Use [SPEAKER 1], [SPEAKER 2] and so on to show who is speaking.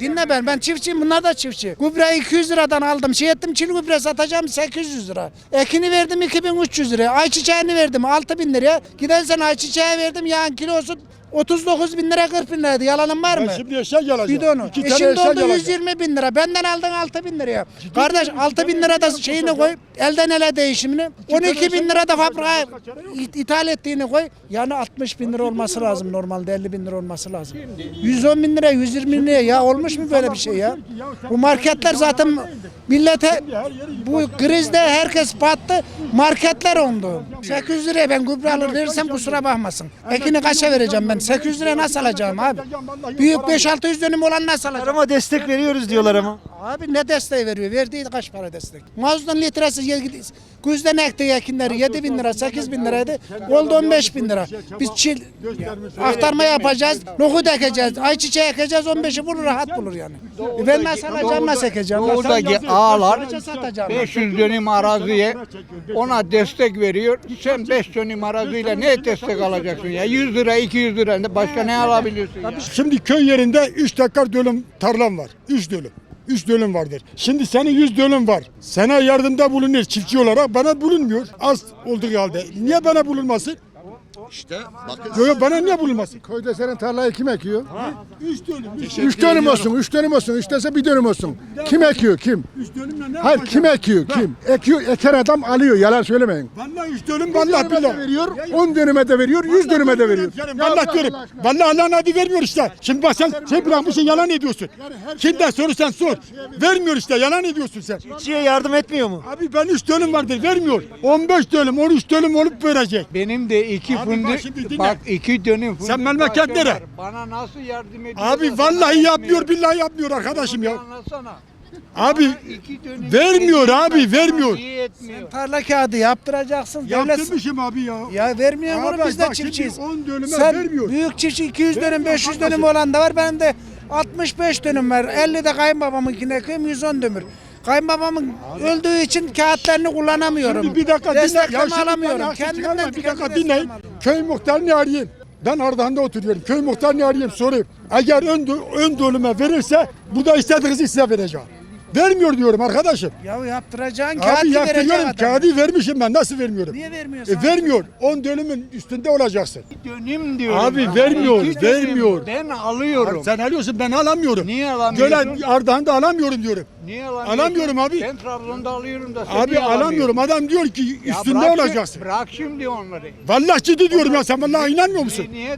[SPEAKER 1] dinle ben. Ben çiftçiyim bunlar da çiftçi. Gübreyi 200 liradan aldım. Şey ettim çil gübre satacağım 800 lira. Ekini verdim 2300 liraya. Ayçiçeğini verdim 6000 liraya. Giden sene ayçiçeği verdim yağın kilosu 39 bin lira 40 bin liraydı. Yalanım var mı?
[SPEAKER 2] Ben şimdi eşek alacağım.
[SPEAKER 1] Bidonu.
[SPEAKER 2] İki
[SPEAKER 1] E
[SPEAKER 2] tane
[SPEAKER 1] şimdi
[SPEAKER 2] eşek
[SPEAKER 1] oldu
[SPEAKER 2] alacağım.
[SPEAKER 1] 120 bin lira. Benden aldın 6 bin liraya. Kardeş 6 bin lira da şeyini koy. Elden ele değişimini. 12 bin lira da fabrikaya it- ithal ettiğini koy. Yani 60 bin lira olması lazım normalde 50 bin lira olması lazım. 110 bin lira 120 bin lira ya olmuş mu böyle bir şey ya? Bu marketler zaten millete bu krizde herkes battı. Marketler ondu. 800 liraya ben gübre alır verirsem kusura bakmasın. Ekini kaça vereceğim ben? 800 liraya nasıl alacağım abi? Büyük 5-600 dönüm olan nasıl alacağım?
[SPEAKER 3] Tarıma destek veriyoruz diyorlar ama.
[SPEAKER 1] Abi ne desteği veriyor? Verdiği kaç para destek? Mazotun litresi güzden ekti ekinleri 7 bin lira 8 bin liraydı. Oldu 15 bin lira. Biz çil aktarma yapacağız. Nohut ekeceğiz. Ayçiçeği ekeceğiz 15'i bulur rahat bulur yani. Ben nasıl alacağım nasıl ekeceğim? Nasıl Satacağım?
[SPEAKER 4] 500 dönüm araziye ona destek veriyor. Sen 5 dönüm araziyle ne destek alacaksın ya? 100 lira 200 lira başka ne alabiliyorsun ya?
[SPEAKER 2] Şimdi köy yerinde 3 dekar dönüm tarlam var. 3 dönüm. 3 dönüm vardır. Şimdi senin 100 dönüm var. Sana yardımda bulunur çiftçi olarak bana bulunmuyor. Az olduğu halde. Niye bana bulunmasın?
[SPEAKER 5] İşte bakın
[SPEAKER 2] Yok yok bana niye bulunmasın?
[SPEAKER 6] Köyde senin tarlayı kim ekiyor?
[SPEAKER 2] 3 dönüm. 3
[SPEAKER 6] Üç dönüm olsun, üç dönüm olsun, istese bir dönüm olsun. Kim ekiyor, kim?
[SPEAKER 2] dönümle ne
[SPEAKER 6] Hayır, kim ekiyor, kim? Ekiyor, eken adam alıyor, yalan söylemeyin.
[SPEAKER 2] Vallahi 3 dönüm
[SPEAKER 6] Bir
[SPEAKER 2] vallahi
[SPEAKER 6] dönüme de
[SPEAKER 2] billahi.
[SPEAKER 6] veriyor, on dönüme de veriyor, yüz dönüme de veriyor.
[SPEAKER 2] Vallahi diyorum. Vallahi Allah'ın adı vermiyor işte. Şimdi bak sen şey bırakmışsın yalan ediyorsun. Kimden sorursan sor. Vermiyor işte yalan ediyorsun sen.
[SPEAKER 3] Çiftçiye yardım etmiyor mu?
[SPEAKER 2] Abi ben 3 dönüm vardır vermiyor. 15 dönüm 13 dönüm olup verecek.
[SPEAKER 4] Benim de iki
[SPEAKER 2] Bak
[SPEAKER 4] fındık
[SPEAKER 2] şimdi dinle.
[SPEAKER 4] bak iki dönüm fındık
[SPEAKER 2] Sen memleket nere?
[SPEAKER 4] Bana nasıl yardım ediyor?
[SPEAKER 2] Abi vallahi yapmıyor billahi yapmıyor arkadaşım ya.
[SPEAKER 4] Anlatsana.
[SPEAKER 2] Abi
[SPEAKER 4] İki dönüm
[SPEAKER 2] vermiyor abi vermiyor.
[SPEAKER 4] etmiyor?
[SPEAKER 1] Tarla kağıdı yaptıracaksın. Devlet
[SPEAKER 2] Yaptırmışım abi ya.
[SPEAKER 1] ya vermiyor mu
[SPEAKER 2] Abi
[SPEAKER 1] biz de çiftçiyiz.
[SPEAKER 2] 10 dönüme
[SPEAKER 1] Sen
[SPEAKER 2] vermiyor.
[SPEAKER 1] büyük çiftçi 200 dönüm
[SPEAKER 2] Vermiyor
[SPEAKER 1] 500
[SPEAKER 2] kardeşim.
[SPEAKER 1] dönüm olan da var. Benim de 65 dönüm var. 50 de kayınbabamınkine ekeyim 110 dönüm. Kayınbabamın öldüğü için kağıtlarını kullanamıyorum.
[SPEAKER 2] Şimdi bir dakika dinle. Ya
[SPEAKER 1] alamıyorum. Kendimden
[SPEAKER 2] bir dakika dinleyin. Köy muhtarını arayayım. Ben Ardahan'da oturuyorum. Köy muhtarını arayayım sorayım. Eğer ön, ön dönüme verirse burada istediğinizi size vereceğim. Vermiyor diyorum arkadaşım.
[SPEAKER 1] Ya yaptıracaksın kağıt
[SPEAKER 2] Abi
[SPEAKER 1] vereceksin
[SPEAKER 2] yaptırıyorum. Kağıdı vermişim ben. Nasıl vermiyorum?
[SPEAKER 1] Niye vermiyorsun?
[SPEAKER 2] E, vermiyor. 10 dönümün üstünde olacaksın.
[SPEAKER 4] Dönüm diyorum.
[SPEAKER 2] Abi
[SPEAKER 4] sana.
[SPEAKER 2] vermiyor,
[SPEAKER 4] İki dönüm
[SPEAKER 2] vermiyor.
[SPEAKER 4] Ben alıyorum.
[SPEAKER 2] Sen alıyorsun ben alamıyorum.
[SPEAKER 4] Niye alamıyorsun?
[SPEAKER 2] Göle Ardahan'da alamıyorum diyorum.
[SPEAKER 4] Niye alamıyorsun?
[SPEAKER 2] Alamıyorum abi.
[SPEAKER 4] Ben Trabzon'da alıyorum da sen
[SPEAKER 2] Abi
[SPEAKER 4] niye
[SPEAKER 2] alamıyorum.
[SPEAKER 4] alamıyorsun?
[SPEAKER 2] Adam diyor ki
[SPEAKER 4] Ya
[SPEAKER 2] üstünde
[SPEAKER 4] bırak şi-
[SPEAKER 2] olacaksın.
[SPEAKER 4] Bırak şimdi onları.
[SPEAKER 2] Vallahi ciddi diyorum ya sen vallahi inanmıyor musun?
[SPEAKER 4] Niye